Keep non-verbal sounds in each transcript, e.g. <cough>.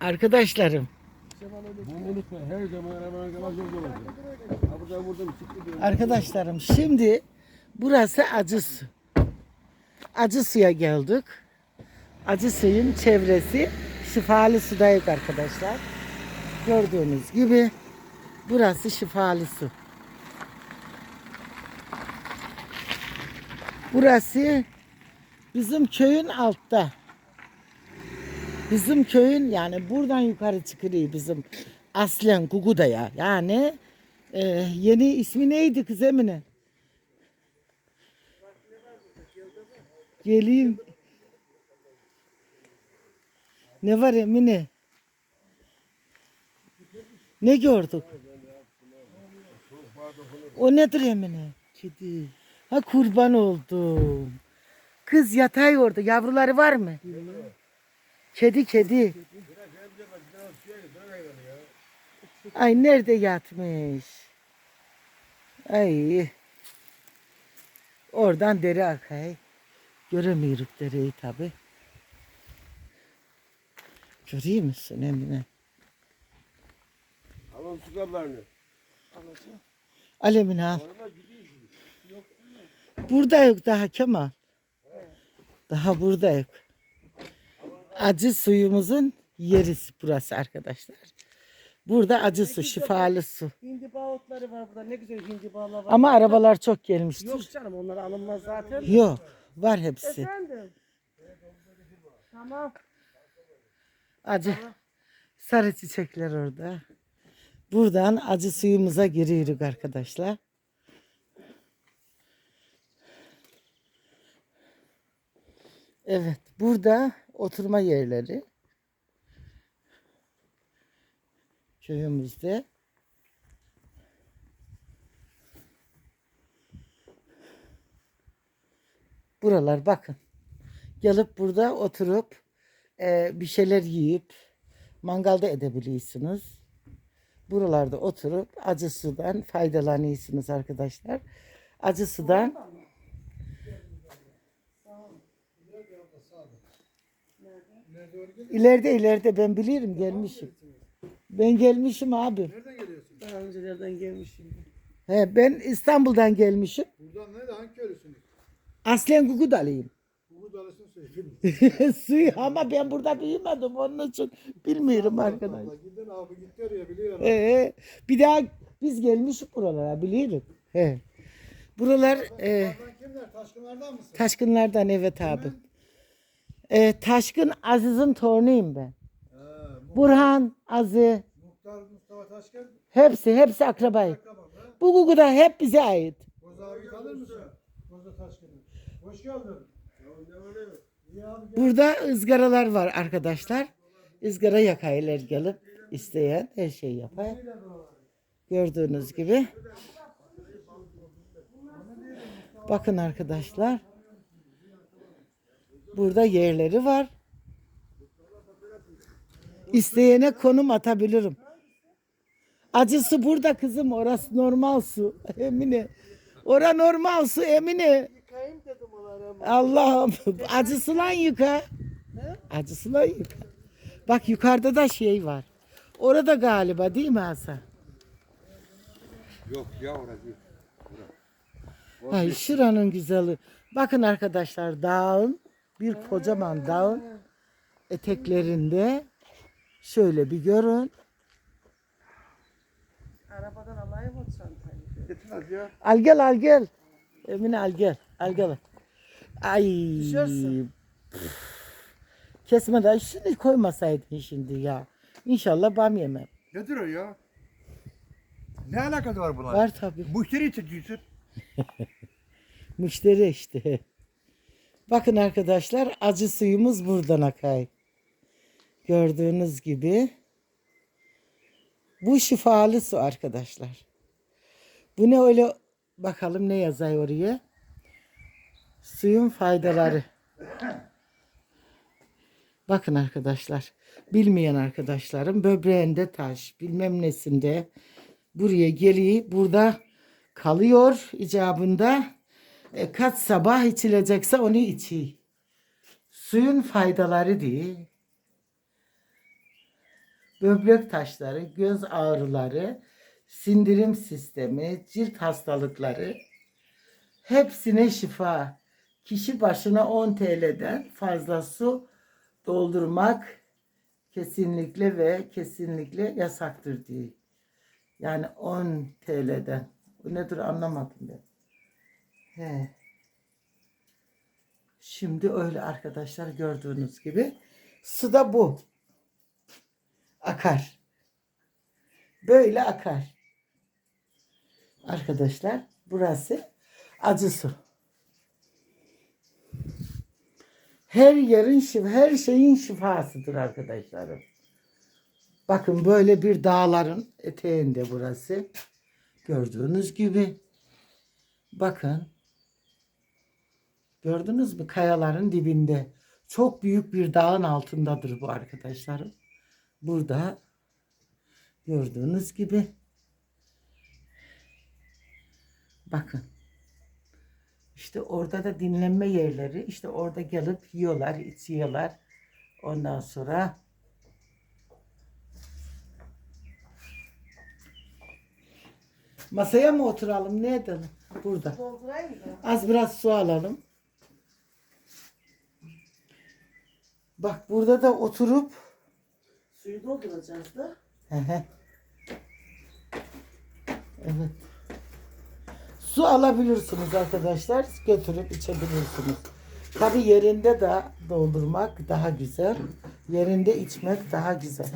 Arkadaşlarım, arkadaşlarım şimdi burası acı su. Acı suya geldik. Acı suyun çevresi şifalı sudayız arkadaşlar. Gördüğünüz gibi burası şifalı su. Burası bizim köyün altta. Bizim köyün yani buradan yukarı çıkıyor bizim aslen Guguda'ya. Yani e, yeni ismi neydi kız Emine? Geleyim. Ne var Emine? Ne gördük? O nedir Emine? Kedi. Ha kurban oldum. Kız yatay orada. Yavruları var mı? Kedi kedi. Ay nerede yatmış? Ay. Oradan dere akay. Göremiyoruz dereyi tabi. Görüyor musun Emine? Alın su kablarını. Alemini al. Burada yok daha Kemal. Daha burada yok. Acı suyumuzun yerisi burası arkadaşlar. Burada acı su, şifalı su. Hindiba otları var burada. Ne güzel hindibalar var. Ama arabalar çok gelmiştir. Yok canım onlar alınmaz zaten. Yok, var hepsi. Efendim. Tamam. Acı. Sarı çiçekler orada. Buradan acı suyumuza giriyoruz arkadaşlar. Evet, burada oturma yerleri. Köyümüzde. Buralar bakın. Gelip burada oturup e, bir şeyler yiyip mangalda edebiliyorsunuz. Buralarda oturup acı sudan faydalanıyorsunuz arkadaşlar. Acı sudan İleride ileride ben bilirim gelmişim. Ben gelmişim abi. Daha öncelerden gelmişim. He, ben İstanbul'dan gelmişim. Buradan nerede? Hangi köylüsünüz? Aslen Gugudalıyım. Buğu dalısını söyleyeyim. <laughs> Suyu ama ben burada büyümedim onun için bilmiyorum arkadaş. Gidin abi gitti oraya biliyor. Ee, bir daha biz gelmişik buralara biliyorum. He. Buralar e, kimler? Taşkınlardan mısın? taşkınlardan evet abi. E, Taşkın Aziz'in torunuyum ben. Mu- Burhan, Aziz Muhtar Mustafa Taşkın. hepsi hepsi akrabayım. Tamam ha. Bu Gugu'da hep bize ait. Boza abi tanır mısın? Boza Taşkın'ı. Hoş geldin. İyi abi gel. Burada ızgaralar var arkadaşlar. Izgara yakaylar gelip isteyen her şeyi yapar. Gördüğünüz gibi. Bakın arkadaşlar. Burada yerleri var. İsteyene konum atabilirim. Acısı burada kızım. Orası normal su. <laughs> Emine. Ora normal su Emine. Yıkayayım dedim onlara ama. Allah'ım acısı lan yıka. Acısı lan yıka. Bak yukarıda da şey var. Orada galiba değil mi Hasan? Yok ya orası. Ay şuranın güzeli. Bakın arkadaşlar dağın bir kocaman dağın eteklerinde şöyle bir görün. Arabadan alayım o çantayı. Gitmez ya. Al gel al gel. Emine al gel. Al gel. Ay. Düşersin. Kesmeden şunu koymasaydın şimdi ya. İnşallah bam yemem. Nedir o ya? Ne alakası var bunlar? Var tabii. Müşteri çekiyorsun. <laughs> Müşteri işte. Bakın arkadaşlar acı suyumuz buradan akay. Gördüğünüz gibi. Bu şifalı su arkadaşlar. Bu ne öyle bakalım ne yazıyor oraya. Suyun faydaları. Bakın arkadaşlar. Bilmeyen arkadaşlarım böbreğinde taş bilmem nesinde buraya geliyor. Burada kalıyor icabında. E, kaç sabah içilecekse onu içi. Suyun faydaları diye. böbrek taşları, göz ağrıları, sindirim sistemi, cilt hastalıkları hepsine şifa. Kişi başına 10 TL'den fazla su doldurmak kesinlikle ve kesinlikle yasaktır diye. Yani 10 TL'den. Bu nedir anlamadım ben. He. Şimdi öyle arkadaşlar gördüğünüz gibi. Su da bu. Akar. Böyle akar. Arkadaşlar burası acı su. Her yerin şifa, her şeyin şifasıdır arkadaşlarım. Bakın böyle bir dağların eteğinde burası. Gördüğünüz gibi. Bakın. Gördünüz mü? Kayaların dibinde. Çok büyük bir dağın altındadır bu arkadaşlarım. Burada gördüğünüz gibi. Bakın. İşte orada da dinlenme yerleri. İşte orada gelip yiyorlar, içiyorlar. Ondan sonra masaya mı oturalım? Ne edelim? Burada. Az biraz su alalım. Bak burada da oturup Suyu dolduracağız da. Evet. Su alabilirsiniz arkadaşlar. Götürüp içebilirsiniz. Tabi yerinde de doldurmak daha güzel. Yerinde içmek daha güzel.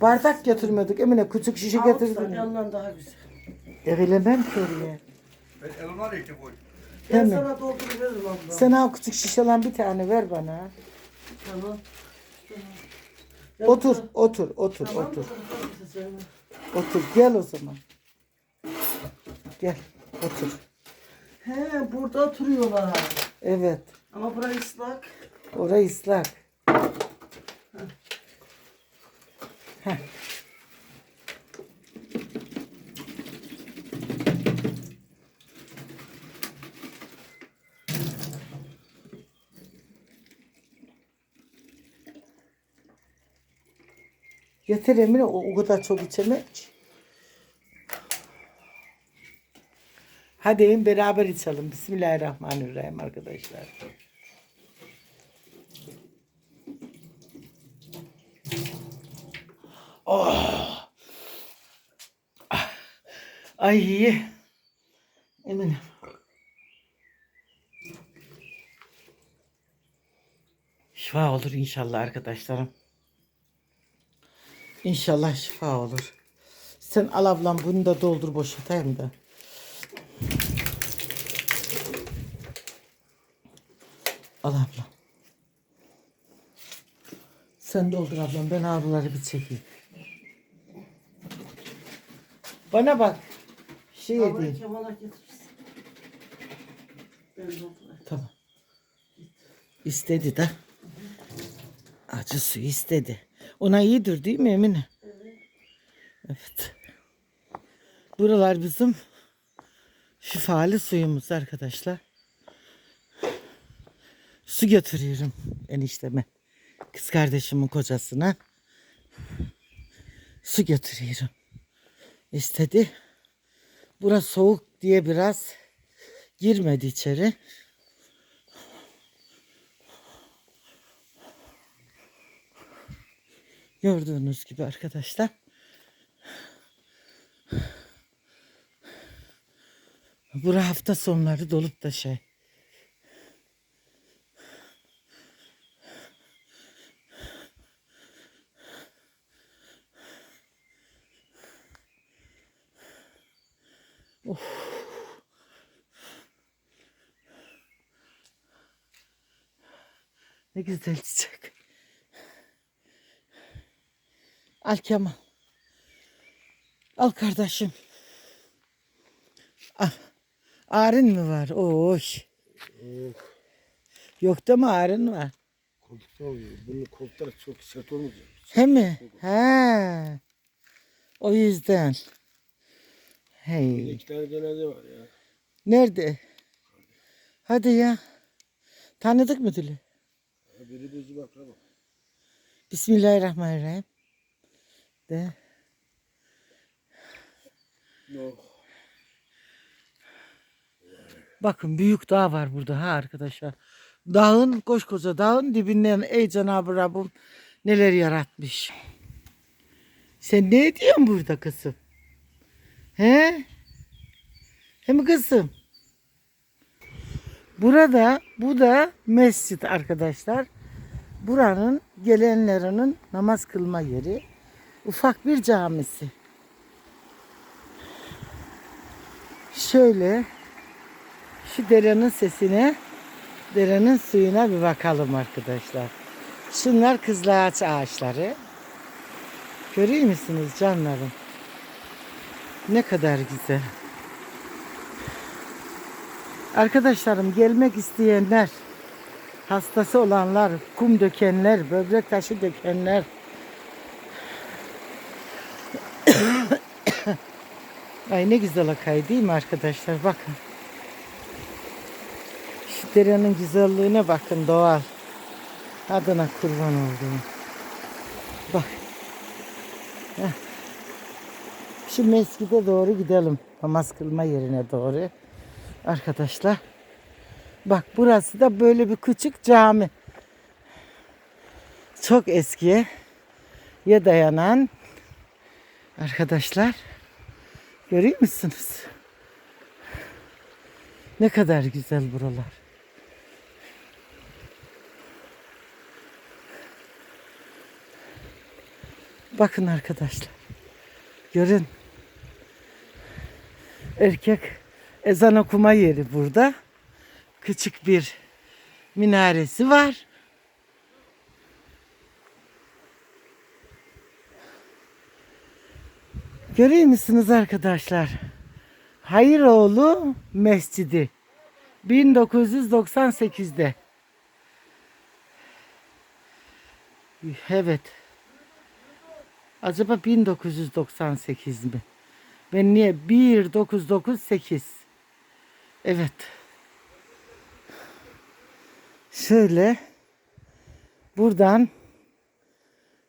Bardak götürmedik. Emine küçük şişe getirdin. yandan daha güzel. Evilemem ki oraya. Ben elma reçete koy. Ben sana dolduruveririm abla. Sen al küçük şişeden bir tane ver bana. Tamam. Ya Otur, otur, otur, Tamam. otur. Tamam. Otur. Gel o zaman. Gel, otur. He burada oturuyorlar. Evet. Ama burası ıslak. Orayı ıslak. Heh. Yeter Emine o, o kadar çok içemem ki. Hadi beraber içelim. Bismillahirrahmanirrahim arkadaşlar. Oh. Ay. Eminim. Şifa olur inşallah arkadaşlarım. İnşallah şifa olur. Sen al ablam bunu da doldur boşaltayım da. Al ablam. Sen doldur ablam ben ağrıları bir çekeyim. Bana bak. Şey edeyim. Tamam. İstedi de. Acı suyu istedi. Ona iyidir değil mi Emine? Evet. Buralar bizim şifalı suyumuz arkadaşlar. Su götürüyorum enişteme. Kız kardeşimin kocasına. Su götürüyorum. İstedi. Burası soğuk diye biraz girmedi içeri. Gördüğünüz gibi arkadaşlar. Bura hafta sonları dolup da şey. Of. Ne güzel çiçek. Al Kemal. Al kardeşim. Al. Ağrın mı var? Oy. Yok da mı ağrın var? Koltukta oluyor. Bunun koltukları çok sert olmayacak. He mi? He. O yüzden. Hey. İki tane cenaze var ya. Nerede? Hadi ya. Tanıdık mı Dili? Biri bizim akraba. Bismillahirrahmanirrahim. Yok. Bakın büyük dağ var burada ha arkadaşlar. Dağın koskoca dağın dibinden ey Cenab-ı Rabbim neler yaratmış. Sen ne ediyorsun burada kızım? He? Hem kızım? Burada bu da mescit arkadaşlar. Buranın gelenlerinin namaz kılma yeri. Ufak bir camisi. Şöyle şu derenin sesine, derenin suyuna bir bakalım arkadaşlar. Şunlar kızılağaç ağaçları. Görüyor musunuz canlarım? Ne kadar güzel. Arkadaşlarım gelmek isteyenler, hastası olanlar, kum dökenler, böbrek taşı dökenler, Ay ne güzel akay değil mi arkadaşlar? Bakın. Şu derenin güzelliğine bakın doğal. Adına kurban olduğum. Bak. Şu mescide doğru gidelim. Namaz kılma yerine doğru. Arkadaşlar. Bak burası da böyle bir küçük cami. Çok eskiye ya dayanan arkadaşlar. Görüyor musunuz? Ne kadar güzel buralar. Bakın arkadaşlar. Görün. Erkek ezan okuma yeri burada. Küçük bir minaresi var. Görüyor musunuz arkadaşlar? Hayıroğlu Mescidi 1998'de. Evet. Acaba 1998 mi? Ben niye 1998? Evet. Şöyle buradan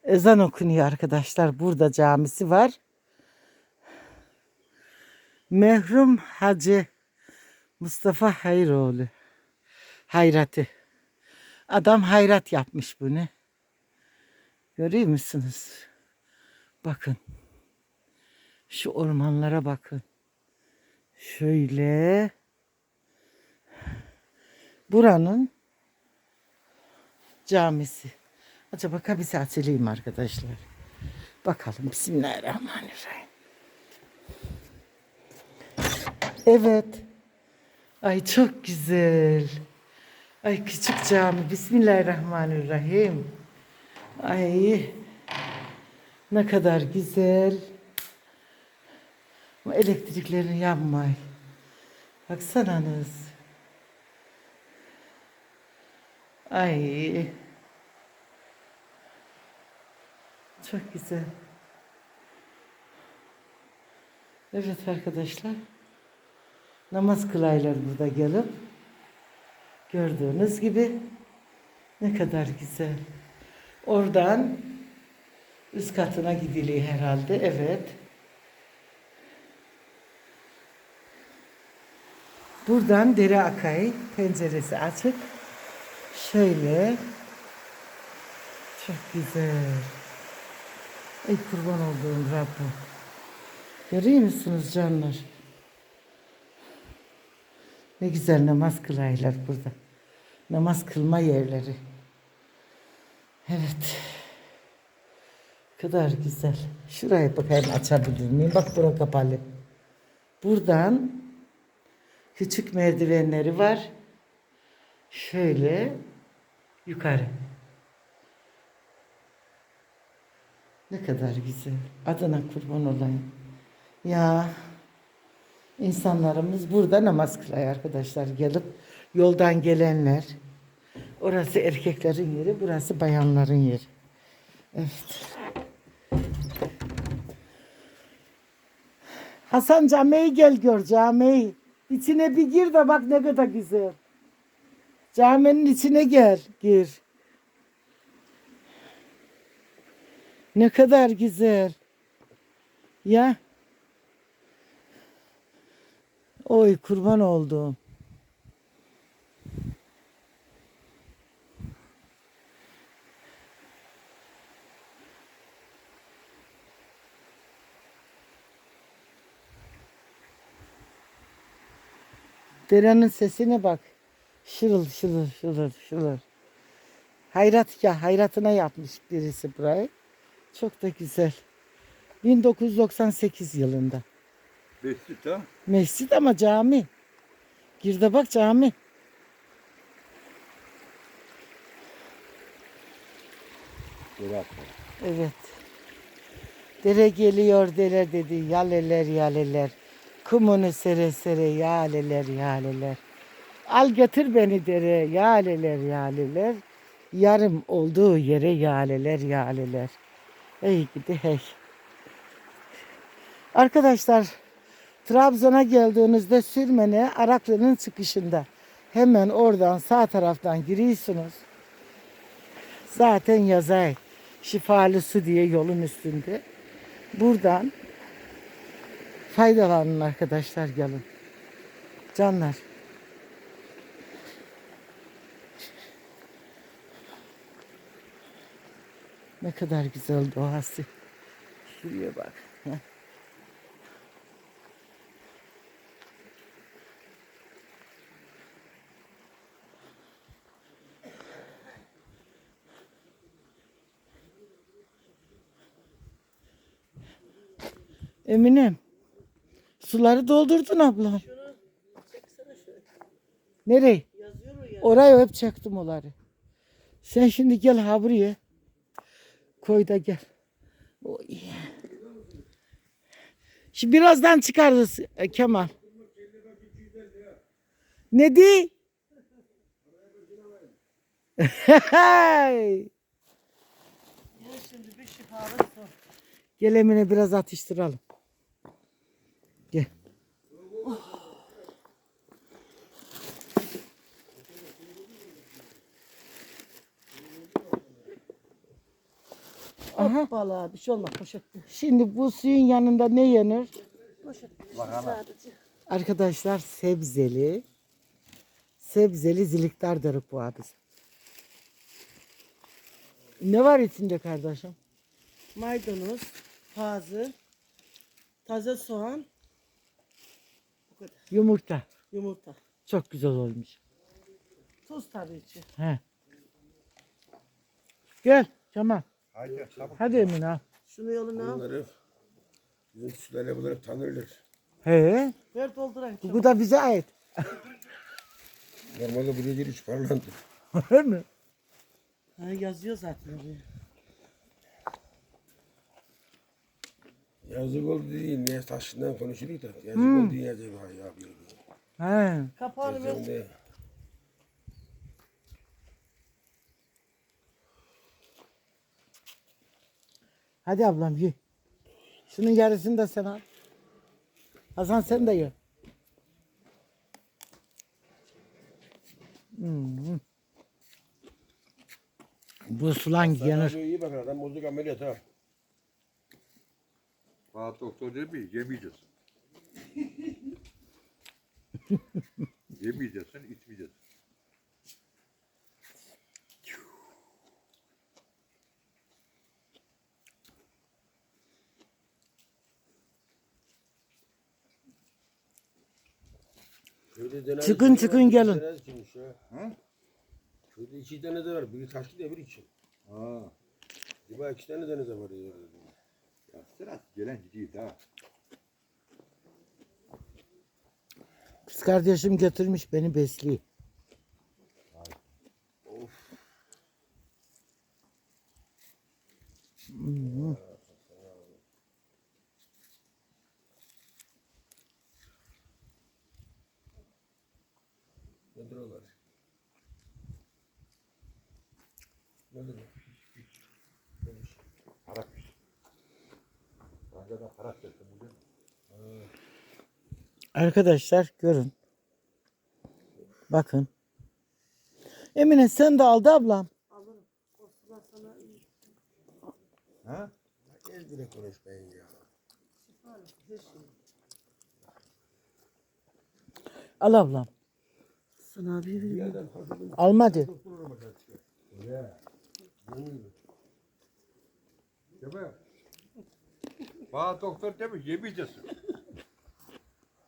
ezan okunuyor arkadaşlar. Burada camisi var. Mehrum Hacı Mustafa Hayroğlu. Hayratı. Adam hayrat yapmış bunu. Görüyor musunuz? Bakın. Şu ormanlara bakın. Şöyle. Buranın camisi. Acaba kapısı açılayım arkadaşlar. Bakalım. Bismillahirrahmanirrahim. Evet. Ay çok güzel. Ay küçük cami. Bismillahirrahmanirrahim. Ay ne kadar güzel. Bu elektriklerini yanmay. Baksananız. Ay. Çok güzel. Evet arkadaşlar. Namaz kılaylar burada gelip. Gördüğünüz gibi ne kadar güzel. Oradan üst katına gidiliyor herhalde. Evet. Buradan dere akay. Penceresi açık. Şöyle. Çok güzel. Ey kurban olduğum Rabbim. Görüyor musunuz canlar? Ne güzel namaz kılaylar burada. Namaz kılma yerleri. Evet. kadar güzel. Şuraya bakayım açabilir miyim? Bak bura kapalı. Buradan küçük merdivenleri var. Şöyle yukarı. Ne kadar güzel. Adına kurban olayım. Ya insanlarımız burada namaz kılıyor arkadaşlar. Gelip yoldan gelenler. Orası erkeklerin yeri, burası bayanların yeri. Evet. Hasan camiyi gel gör camiyi. İçine bir gir de bak ne kadar güzel. Caminin içine gel, gir. Ne kadar güzel. Ya. Oy kurban oldum. Derenin sesine bak. Şırıl şırıl şırıl şırıl. Hayrat ya hayratına yapmış birisi burayı. Çok da güzel. 1998 yılında. Mescit ha. Mescit ama cami. Girde bak cami. Evet. Dere geliyor dere dedi. Yaleler yaleler. Kumunu sere sere yaleler yaleler. Al götür beni dere yaleler yaleler. Yarım olduğu yere yaleler yaleler. Ey gidi hey. Arkadaşlar Trabzon'a geldiğinizde Sürmene Araklı'nın çıkışında. Hemen oradan sağ taraftan giriyorsunuz. Zaten yazay. Şifalı su diye yolun üstünde. Buradan faydalanın arkadaşlar gelin. Canlar. Ne kadar güzel doğası. Şuraya bak. Heh. Eminem. Suları doldurdun ablam. Nereye? Yazıyor ya. Oraya hep çektim onları. Sen şimdi gel ha buraya. Koy da gel. Oy. Şimdi birazdan çıkarız e, Kemal. Ne di? Gel şimdi bir şifalı su. Gel Emine biraz atıştıralım. Aha. Hoppala bir şey olmaz poşette. Şimdi bu suyun yanında ne yenir? Poşet sadece. Arkadaşlar sebzeli. Sebzeli ziliktar derik bu abi. Ne var içinde kardeşim? Maydanoz, pazı, taze soğan, bu kadar. Yumurta. Yumurta. Çok güzel olmuş. Tuz tabii ki. He. Gel Kemal. Hadi çabuk. Hadi Emine al. Şunu yoluna al. Bunları bizim sülaleye bunları tanırlar. He. Ver doldurayım. Bu da bize ait. Normalde buraya gelip çıkarlandı. Öyle mi? Ha, yazıyor zaten oraya. Yazık oldu değil. Niye taşından konuşuluyor da. Yazık oldu yazık ha ya. He. Kapağını ver. Yazık Hadi ablam ye. Şunun yarısını da sen al. Hasan sen de ye. Hmm. Bu sulan. Sana iyi bakın adam bozuk ameliyat ha. Rahat doktor dedi mi? Yemeyeceksin. <laughs> Yemeyeceksin, içmeyeceksin. Çıkın, çıkın, bir gelin. Ha? Köyde iki tane de var. Biri taşlı da biri için. Ha. Acaba iki tane denize var ya. Ya sıra gelen gidiyor da. Kız kardeşim götürmüş beni besliyor. Hmm. Nedir olar? Nedir o? Para Bence de para verdim bugün. Arkadaşlar görün. Bakın. Emine sen de aldı ablam. Alırım. O sana iyi. Ha? Gel direkt konuş ben ya. Al ablam. Sana. Yerden hazırladım. Almadı. Tuttururum bakalım. Öyle. Yemin Değil mi? Bana doktor demiş yemeyeceksin.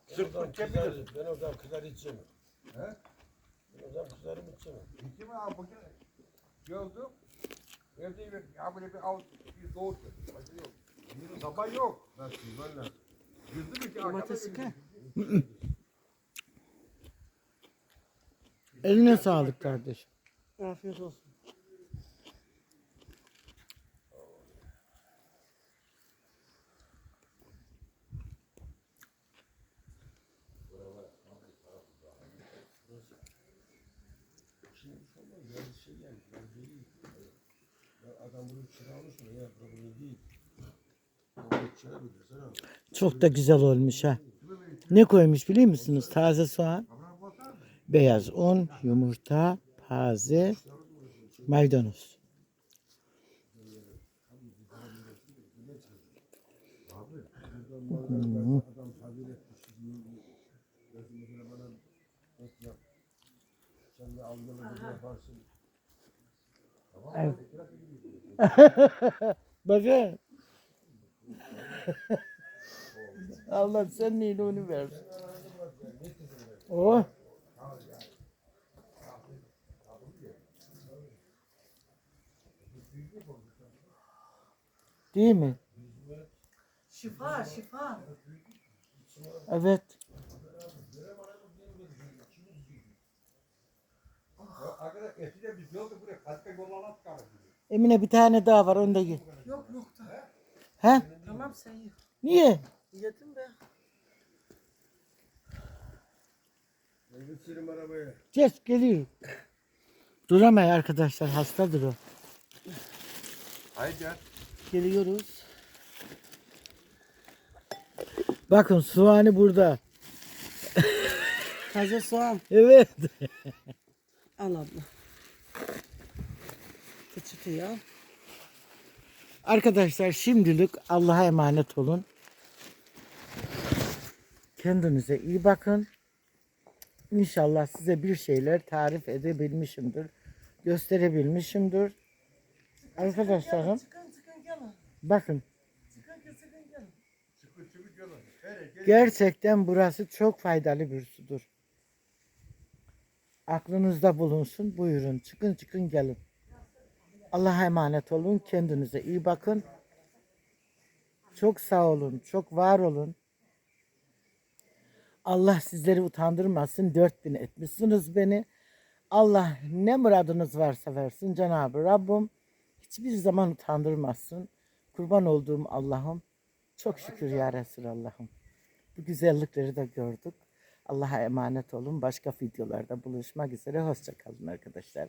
Sırt Ben sırt yemeyeceksin. kızar, ben oradan kızar içemem. He? Ben oradan kızarım içemem. Gitti mi abi bugün? Gördüm. Evde bir, ya böyle bir av, bir doğu Acı yok. Sabah yok. Nasıl lazım. Yüzdü mü ki? Domatesi kay. Eline sağlık kardeşim. Afiyet olsun. Şimdi sonra yani şey yani. Ben değil. Ya adam bunu çıramış mı? Ya bunu değil. Bunu çıra bilirsin ha. Çok da güzel olmuş ha. Ne koymuş biliyor musunuz? Taze soğan, beyaz un, yumurta, taze, maydanoz. Etmiş. <laughs> Yap. Sen. Allah senin iyiliğini versin. Oh. Değil mi? Şifa şifa. Evet. Çıkarız. Emine bir tane daha var onu da ye. Yok yok. He? Tamam sen ye. Niye? Yedim be. Ben götürürüm arabaya. Geç geliyor. Duramay arkadaşlar hastadır o. Haydi. Geliyoruz. Bakın soğanı burada. <laughs> Taze soğan. Evet. Al abla. Al. Arkadaşlar şimdilik Allah'a emanet olun. Kendinize iyi bakın. İnşallah size bir şeyler tarif edebilmişimdir. Gösterebilmişimdir. Arkadaşlarım bakın gerçekten burası çok faydalı bir sudur. Aklınızda bulunsun. Buyurun çıkın çıkın gelin. Allah'a emanet olun. Kendinize iyi bakın. Çok sağ olun. Çok var olun. Allah sizleri utandırmasın. Dört bin etmişsiniz beni. Allah ne muradınız varsa versin Cenab-ı Rabbim. Hiçbir zaman utandırmasın. Kurban olduğum Allah'ım. Çok şükür ya Resulallah'ım. Bu güzellikleri de gördük. Allah'a emanet olun. Başka videolarda buluşmak üzere. Hoşçakalın arkadaşlar.